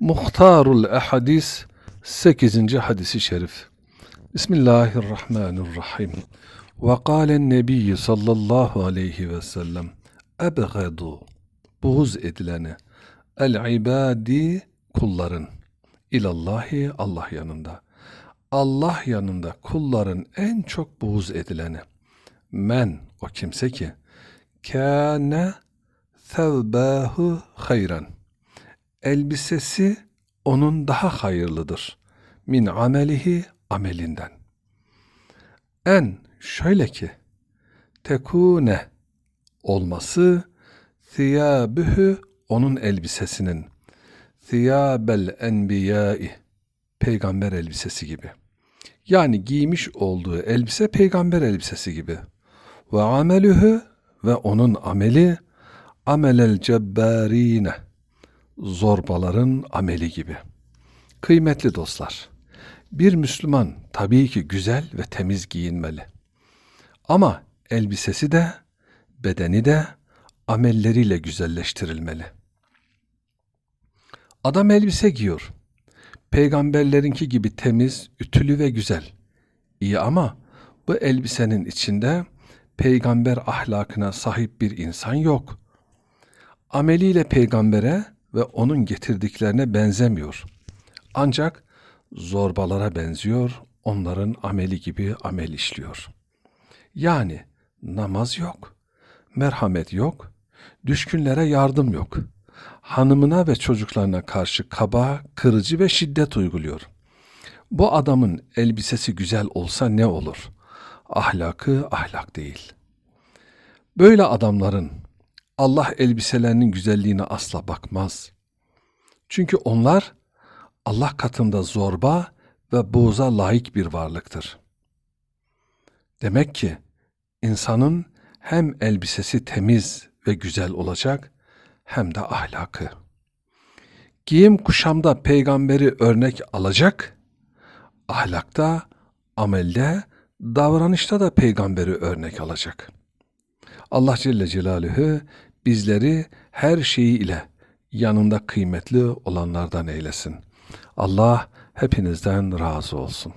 Muhtarul Ehadis 8. hadisi şerif. Bismillahirrahmanirrahim. Ve kâlen nebiyyü sallallahu aleyhi ve sellem ebgadu buğuz edileni el ibadi kulların ilallahi Allah yanında. Allah yanında kulların en çok buğuz edileni. Men o kimse ki kâne thevbâhu hayran elbisesi onun daha hayırlıdır. Min amelihi amelinden. En şöyle ki tekune olması thiyabühü onun elbisesinin thiyabel enbiyai peygamber elbisesi gibi. Yani giymiş olduğu elbise peygamber elbisesi gibi. Ve amelühü ve onun ameli amelel cebbarine zorbaların ameli gibi. Kıymetli dostlar, bir Müslüman tabii ki güzel ve temiz giyinmeli. Ama elbisesi de, bedeni de amelleriyle güzelleştirilmeli. Adam elbise giyiyor. Peygamberlerinki gibi temiz, ütülü ve güzel. İyi ama bu elbisenin içinde peygamber ahlakına sahip bir insan yok. Ameliyle peygambere ve onun getirdiklerine benzemiyor. Ancak zorbalara benziyor, onların ameli gibi amel işliyor. Yani namaz yok, merhamet yok, düşkünlere yardım yok. Hanımına ve çocuklarına karşı kaba, kırıcı ve şiddet uyguluyor. Bu adamın elbisesi güzel olsa ne olur? Ahlakı ahlak değil. Böyle adamların Allah elbiselerinin güzelliğine asla bakmaz. Çünkü onlar Allah katında zorba ve buğza layık bir varlıktır. Demek ki insanın hem elbisesi temiz ve güzel olacak hem de ahlakı. Giyim kuşamda peygamberi örnek alacak, ahlakta, amelde, davranışta da peygamberi örnek alacak. Allah Celle Celaluhu bizleri her şeyi ile yanında kıymetli olanlardan eylesin. Allah hepinizden razı olsun.